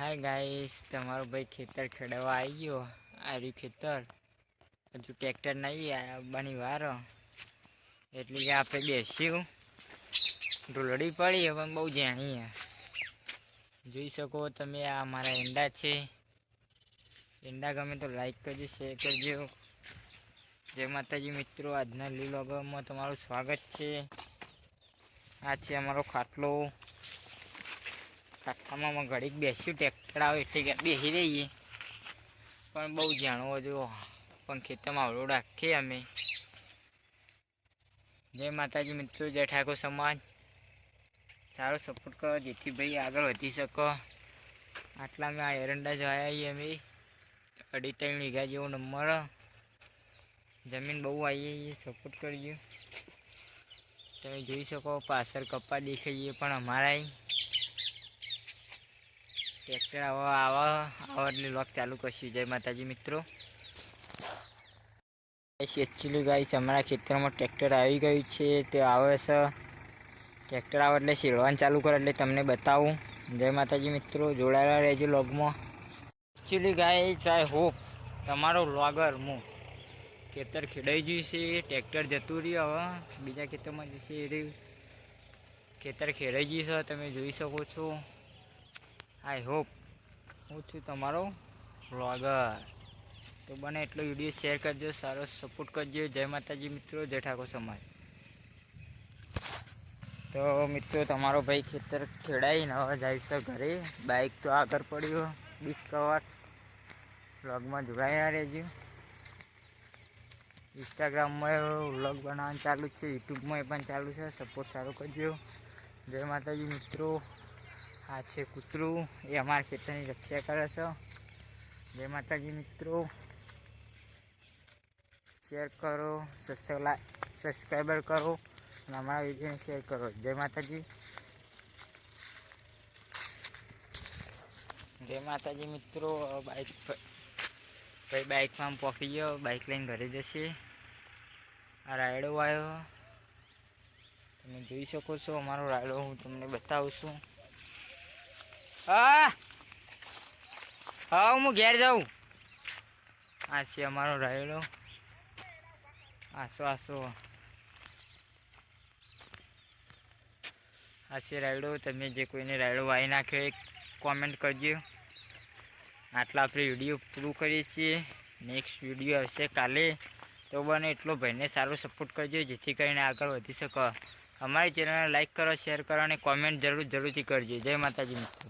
Hi guys તમારો ભાઈ ખેતર ખેડવા આવી ગયો. આર્યું ખેતર. હજુ ટ્રેક્ટર નહીં આવવાની વાર. એટલે કે આપણે બેસ્યું. ઢોલડી પડી પણ બહુ જાણીએ જોઈ શકો તમે, આ મારા ઈંડા છે. ઈંડા ગમે તો લાઈક કરજો શેર કરજો. જય માતાજી મિત્રો, આજના લીલોગમાં તમારું સ્વાગત છે. આ છે અમારો ખાટલો. ખાટલામાં ઘડીક બેસ્યું ટ્રેક્ટર આવે એટલે કે બેસી રહીએ. પણ બહુ જાણવો જો પણ ખેતરમાં આવડો રાખીએ અમે. જય માતાજી મિત્રો, જય ઠાકોર સમાજ. સારો સપોર્ટ કરો, જેથી ભાઈ આગળ વધી શકો. આટલા મેં આ એરંડા જોયા અમે. અઢી ત્રણ વીઘા જેવો નંબર. જમીન બહુ આવીએ સપોર્ટ કરજો. તમે જોઈ શકો, પાછળ કપા દેખાઈએ પણ અમારા ટ્રેક્ટર આવા આવા આવા એટલે લોક ચાલુ કરશું. જય માતાજી મિત્રો. એકચ્યુઅલી ગાઈસ અમારા ખેતરમાં ટ્રેક્ટર આવી ગયું છે. તે આવે છે. ટ્રેક્ટર આવે એટલે શેડવાનું ચાલુ કરે એટલે તમને બતાવું. જય માતાજી મિત્રો, જોડાયેલા રહેજો લોગમાં એકચ્યુઅલી ગાઈસ આઈ હોપ તમારો વ્લોગર હું, ખેતર ખેડાઈ ગયું છે. ટ્રેક્ટર જતું રહ્યું હવે. બીજા ખેતરમાં જશે એ રહ્યું. ખેતર ખેડાઈ ગયું છે, તમે જોઈ શકો છો. આઈ હોપ હું છું તમારો વ્લોગર. તો બને એટલો વીડિયો શેર કરજો, સારો સપોર્ટ કરજો. જય માતાજી મિત્રો, જય ઠાકોર સમાજ. તો મિત્રો, તમારો ભાઈ ખેતર ખેડાઈને હવે જાય છે ઘરે. બાઇક તો આગળ પડ્યો ડિસ્કવર વ્લોગમાં જોડાયા રહેજો. ઇન્સ્ટાગ્રામમાં વ્લોગ બનાવવાનું ચાલુ છે યુટ્યુબમાં પણ ચાલુ છે. સપોર્ટ સારો કરજો. જય માતાજી મિત્રો. આ છે કૂતરું. એ અમારા ખેતરની રક્ષા કરે છે. જય માતાજી મિત્રો. શેર કરો સબસ્ક્રાઈબર કરો અને અમારા વિડીયોને શેર કરો. જય માતાજી. જય માતાજી મિત્રો. બાઇક ભાઈ બાઇકમાં પહોંચી ગયો. બાઇક લઈને ઘરે જશે. આ રાયડો આવ્યો તમે જોઈ શકો છો. અમારો રાયડો હું તમને બતાવું છું. હા. હા, હું ઘેર જાઉં. આ છે અમારો રાયડો. આસો આસો આ છે રાયડો. તમે જે કોઈને રાયડો વાઈ નાખ્યો એ કોમેન્ટ કરજો. આટલા આપણે વીડિયો પૂરું કરીએ છીએ. નેક્સ્ટ વીડિયો આવશે કાલે. તો બને એટલો ભાઈને સારો સપોર્ટ કરજો, જેથી કરીને આગળ વધી શકો. અમારી ચેનલને લાઈક કરો શેર કરો અને કોમેન્ટ જરૂર, જરૂરથી કરજો. જય માતાજી, મિત્રો.